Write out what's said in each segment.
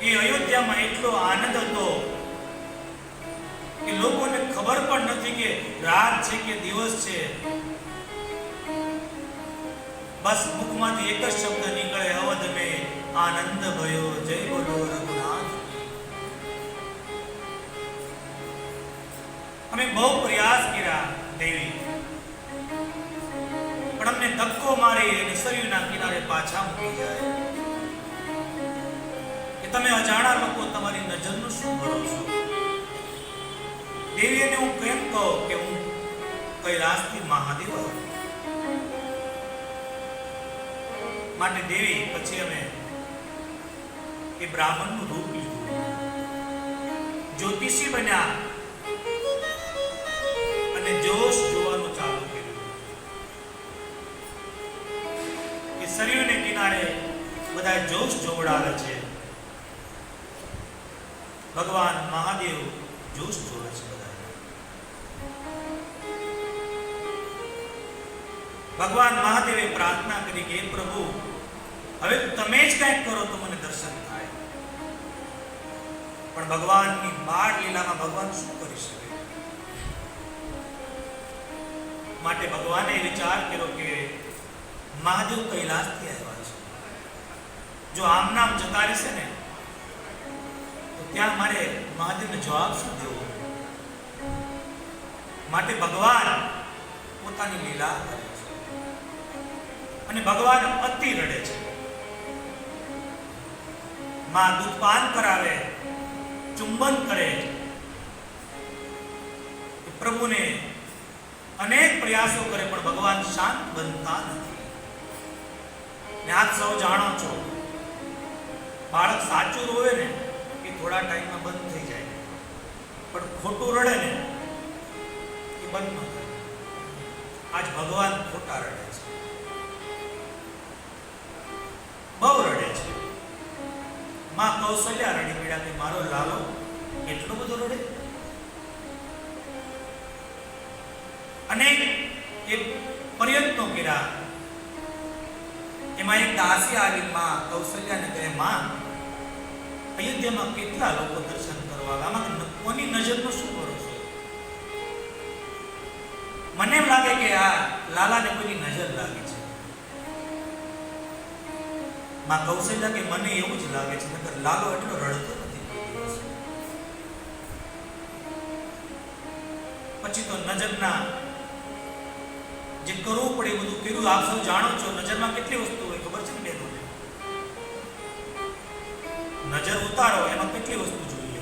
એ અયોધ્યામાં એટલો આનંદ હતો કે લોકોને ખબર પણ નથી કે રાત છે કે દિવસ છે. બસ મુખમાંથી એક જ શબ્દ નીકળે અવધ મે આનંદ ભયો જય બોલો રઘુનાથ. અમે બહુ પ્રયાસ કર્યા દેવી. પણ અમને ધક્કો મારી અને સરયુના કિનારે પાછા મૂકી જાય. તમે અજાણા લોકો તમારી નજરનું શું કરો છો? દેવીને હું કેમ કહો કે હું કૈલાસથી મહાદેવ માટે દેવી, પછી અમે એ બ્રાહ્મણનું રૂપ લીધું. જ્યોતિષી બન્યા અને જોશ જોવાનું ચાલુ કર્યું. એ શરીરને કિનારે બધા જોશ જોવડાવે છે. ભગવાન મહાદેવ જોશ જોવે છે ભગવાન મહાદેવે પ્રાર્થના કરી કે પ્રભુ, હવે તમે જ કંઈક કરો તો મને દર્શન થાય. પણ ભગવાનની બાળ લીલામાં ભગવાન શું કરી શકે? માટે ભગવાને વિચાર કર્યો કે, મહાદેવ કૈલાસથી આવ્યા છે. જો આમ નામ જતા રહેશે ને ત્યાં મારે મહાદેવને જવાબ શું દેવો? માટે ભગવાન પોતાની લીલા કરે છે. અને ભગવાન અતિ રડે છે. માં દૂધપાન કરાવે, ચુંબન કરે. પ્રભુને અનેક પ્રયાસો કરે, પણ ભગવાન શાંત બનતા નથી. ને આપ સૌ જાણો છો, બાળક સાચું રોવે ને થોડા ટાઈમમાં બંધ થઈ જાય. પણ ખોટું રડે ને, એ બંધ ન થાય. આજ ભગવાન ખોટા રડે છે. બહુ રડે છે. માં કૌશલ્યા રડી પીડા કે મારો લાલો એટલો બધો રડે? અને એ પ્રયત્નો કર્યા. એમાં એક દાસી આવી માં કૌશલ્યાને કહે, માં અયોધ્યામાં કેટલા લોકો દર્શન કરવા આમાં કોની નજરનો શું ભરોસો? મને એમ લાગે કે આ લાલાને કોઈની નજર લાગે છે. માં કૌશલ્યા કે મને એવું જ લાગે છે, નકર લાલો એટલો રડતો નથી પછી તો નજરના જે કરવું પડે એ બધું કર્યું. આપ સૌ જાણો છો, નજરમાં કેટલી વસ્તુ નજર ઉતારો, એમાં કેટલી વસ્તુ જોઈએ?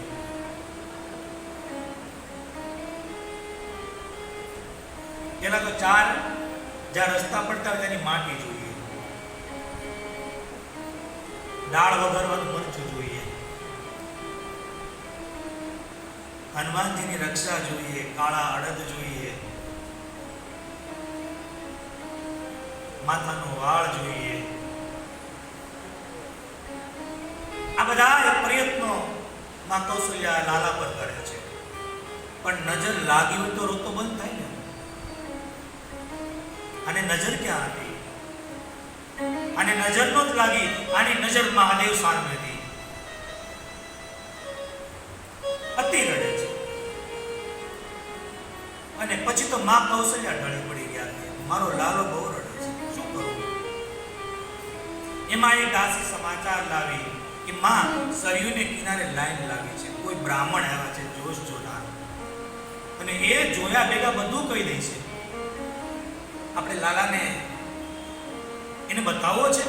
પેલા તો ચાર જ્યાં રસ્તા પડતા તેની માટી જોઈએ. દાળ વઘારવાનું મરચું જોઈએ. હનુમાનજીની રક્ષા જોઈએ, કાળા અડદ જોઈએ. માથાનો વાળ જોઈએ. આ બધા પ્રયત્નો માં લાલા પર કરે છે. પણ નજર લાગી હોય તો રોતો બંધ થાય ને. અને નજર ક્યાં હતી? અને નજર નો જ લાગી, આની નજર મહાદેવ સામે હતી. અતિ રડે છે. અને પછી તો માં કૌશલ્યા ઢળી પડી ગયા મારો લાલો બહુ રડે છે. શું કરું? એમાં એક દાસી સમાચાર લાવી. કે માં, સરયુને કિનારે લાઈન લાગી છે. કોઈ બ્રાહ્મણ આવ્યા છે, જોશ જોનાર અને એ જોયા ભેગા બધું કહી દે છે. આપણે લાલાને એને બતાવવો છે?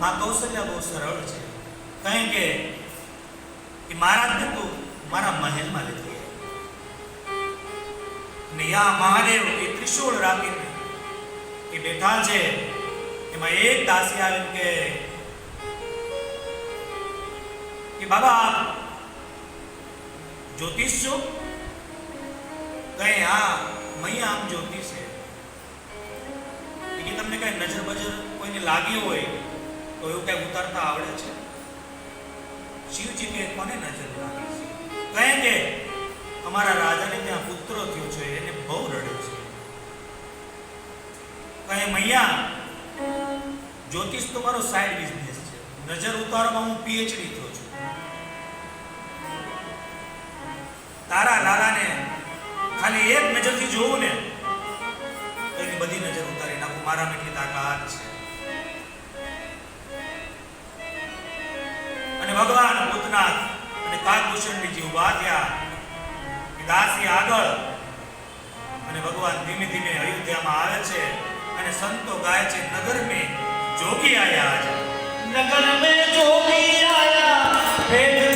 માં કૌશલ્યા બહુ સરળ છે. કહે કે કે મહારાજને તું મારા મહેલમાં લીધી ને યા મહાદેવ એ ત્રિશૂળ રાખીને એ બેઠા છે. એમાં એક દાસી આવીને કે કે બાબા આપ જ્યોતિષ છો? કઈ હા મૈયા આમ જ્યોતિષ છે? કે તમને કઈ નજર બજર કોઈને લાગી હોય, તો એવું કઈ ઉતારતા આવડે છે? શિવજી કે કોને નજર લાગી છે? કહે કે અમારા રાજાને ત્યાં પુત્ર થયો છે, એને બહુ રડ્યો છે. કહે, મૈયા, જ્યોતિષ તો મારો સાઈડ બિઝનેસ છે. નજર ઉતારવા હું પીએચડી થયો તારા લાલાને ખાલી એક નજરથી જોવું ને, તો એની બધી નજર ઉતારી નાખું. મારા એટલી તાકાત છે. અને ભગવાન ભૂતનાથ અને કાગભૂષણની જે ઊભા થયા દાસી આગળ અને ભગવાન ધીમે ધીમે અયોધ્યામાં આવે છે અને સંતો ગાય છે નગર મે જોગી આયા નગર મે જોગી આયા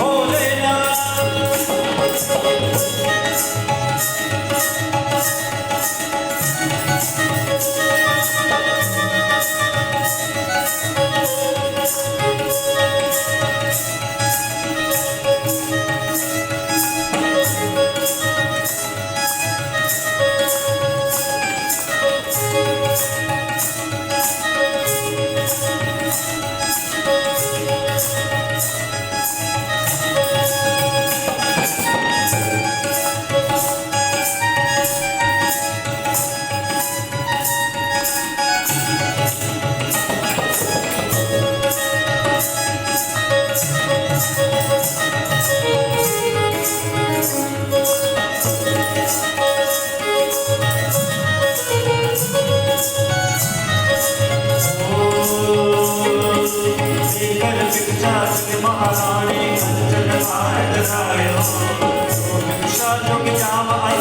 Oh!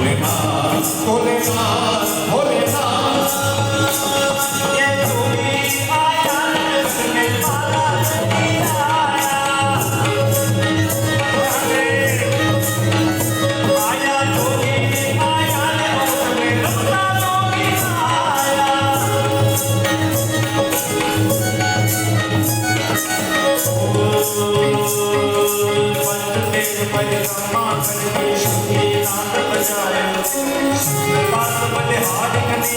Holy Mass, Holy Mass, Holy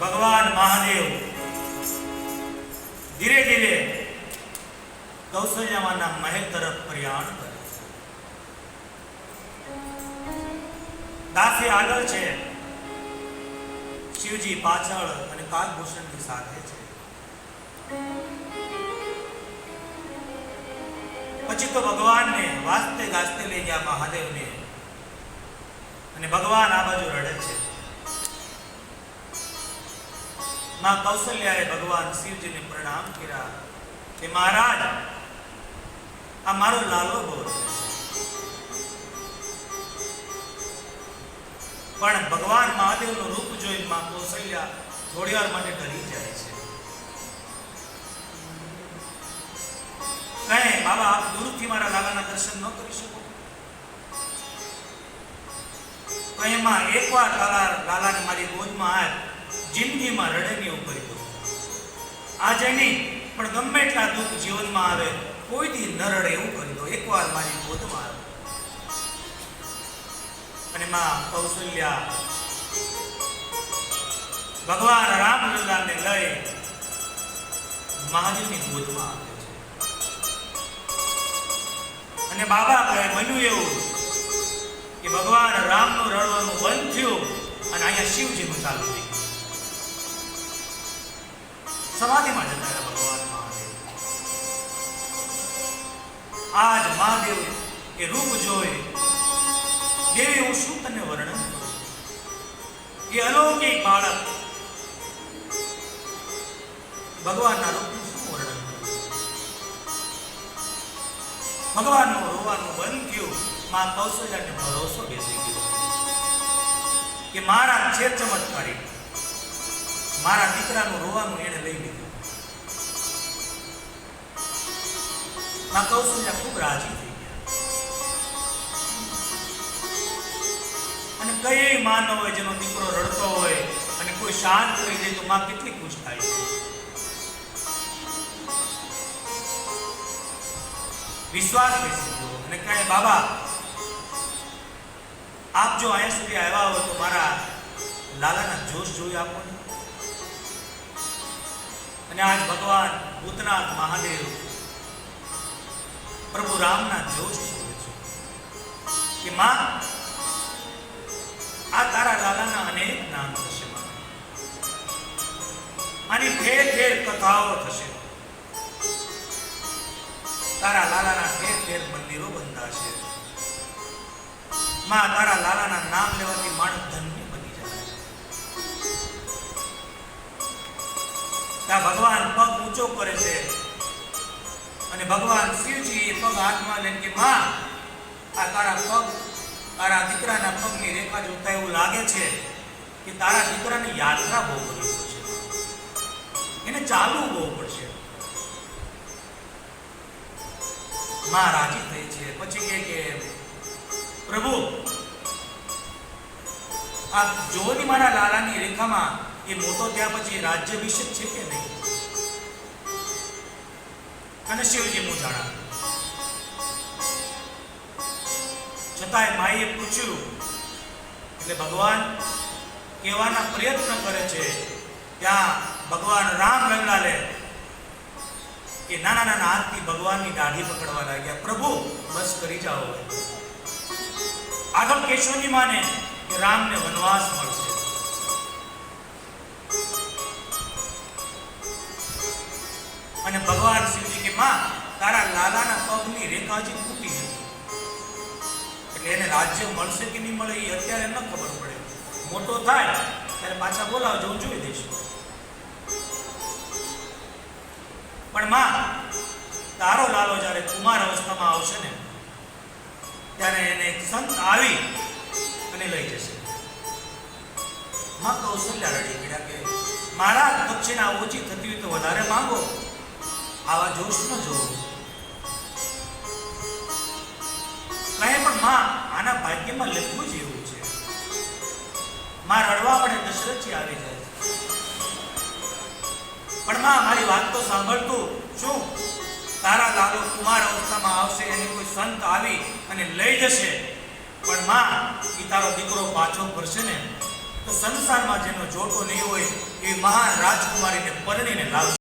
ભગવાન મહાદેવ, ધીરે ધીરે કૌશલ્યામાના મહેલ તરફ પ્રયાણ કરે દાસી આગળ છે. શિવજી પાછળ અને કાગભૂષણની સાથે છે. પછી તો ભગવાનને વાસ્તે ગાસ્તે લઈ ગયા મહાદેવને. અને ભગવાન આ બાજુ રડે છે. માં કૌશલ્યાએ ભગવાન શિવજીને પ્રણામ કર્યા કે મહારાજ, આ મારો લાલો બહુ પણ ભગવાન મહાદેવનું રૂપ જોઈ માં કૌશલ્યા થોડી વાર માટે ડરી જાય છે. કહે બાબા, આપ દૂરથી મારા લાલાના દર્શન ન કરી શકો. એમાં એકવાર લાલા લાલાને મારી ગોદમાં આવ જિંદગીમાં રડે ઉપર આજે નહીં, પણ ગમે એટલા દુઃખ જીવનમાં આવે, કોઈ દી ન રડે એવું કરી દો. એકવાર મારી ગોદમાં આવે. અને માં કૌશલ્યા, ભગવાન રામલલ્લાને લઈ મહાદેવની ગોદમાં આવે. અને બાબા કહે બન્યું એવું કે ભગવાન રામનું રડવાનું બંધ થયું અને અહીંયા શિવજીનું ચાલુ થઈ સમાધિમાં જતા ભગવાન મહાદેવ. આજ મહાદેવ એ રૂપ જોઈ દેવી હું શું તને વર્ણન એ અલૌકિક બાળક ભગવાનના રૂપનું ભગવાનનું રોવાનું બંધ થયું માં કૌશલ્યાને ભરોસો બેસી ગયો. કે મારા છે ચમત્કારી, મારા દીકરાનું રોવાનું એને લઈ લીધું. માં કૌશલ્યા ખૂબ રાજી થઈ ગયા. અને કઈ માનવ હોય જેનો દીકરો રડતો હોય અને કોઈ શાંત થઈ જાય તો માં કેટલી ખુશ થાય છે. વિશ્વાસ બેસી ગયો અને કહે બાબા, આપ જો અહીંયા સુધી આવ્યા હો તો મારા લાલાના જોશ જોઈ આપો અને આજ ભગવાન ભૂતનાથ મહાદેવ પ્રભુ રામના જોશ જોવે છે કે માં, આ તારા લાલાના અનેક નામ થશે. આની ઠેર ઠેર કથાઓ થશે. તારા લાલાના ઠેર ઠેર મંદિરો બંધાશે. માં તારા લાલાના નામ લેવાથી માણસ ધન્ય બની જાય ત્યાં ભગવાન પગ ઊંચો કરે છે. અને ભગવાન શિવજી એ પગ હાથમાં લઈને કે, માં, આ તારા પગ, તારા દીકરાના પગની રેખા જોતા એવું લાગે છે કે તારા દીકરાની યાત્રા બહુ કરવી પડશે એને ચાલવું બહુ પડશે. માં રાજી થઈ છે. પછી કહે કે, પ્રભુ, આ જોની મારા લાલાની રેખામાં એ મોટો ત્યાં પછી રાજ્યાભિષેક છે કે નહીં? અને શિવજી હું જાણા છતાંય માઈએ પૂછ્યું, એટલે ભગવાન કહેવાના પ્રયત્ન કરે છે, ત્યાં ભગવાન રામ રંગલાલે કે નાના નાના હાથથી ભગવાનની દાઢી પકડવા લાગ્યા. પ્રભુ, બસ કરી જાઓ. આગળ કેશવની માને કે રામને વનવાસ મળશે. અને ભગવાન શિવજી કે, માં, તારા લાલાના પગની રેખા હજી ખૂટી નથી. એટલે એને રાજ્ય મળશે કે નહીં મળે એ અત્યારે ન ખબર પડે. મોટો થાય, ત્યારે પાછા બોલાવજો, હું જોઈ દઈશ. પણ માં, તારો લાલો જ્યારે કુમાર અવસ્થામાં આવશે ને, ત્યારે એને સંત આવી અને લઈ જશે. માં કૌશલ્યા રડી પડ્યા કે મારા દક્ષિણા ઓછી થતી હોય તો વધારે માંગો. આવા જોશ ન જોવો. કહે, પણ માં, આના ભાગ્યમાં લખવું જ એવું છે. માં રડવા પડે દશરથજી આવી જાય. પણ માં, મારી વાત તો સાંભળતું. શું? તારા લાલો કુમાર અવસ્થામાં આવશે, એને કોઈ સંત આવી અને લઈ જશે. પણ માં એ તારો દીકરો પાછો ફરશે ને? તો સંસારમાં જેનો જોટો નહીં હોય, એ મહાન રાજકુમારીને પરણીને લાવશે.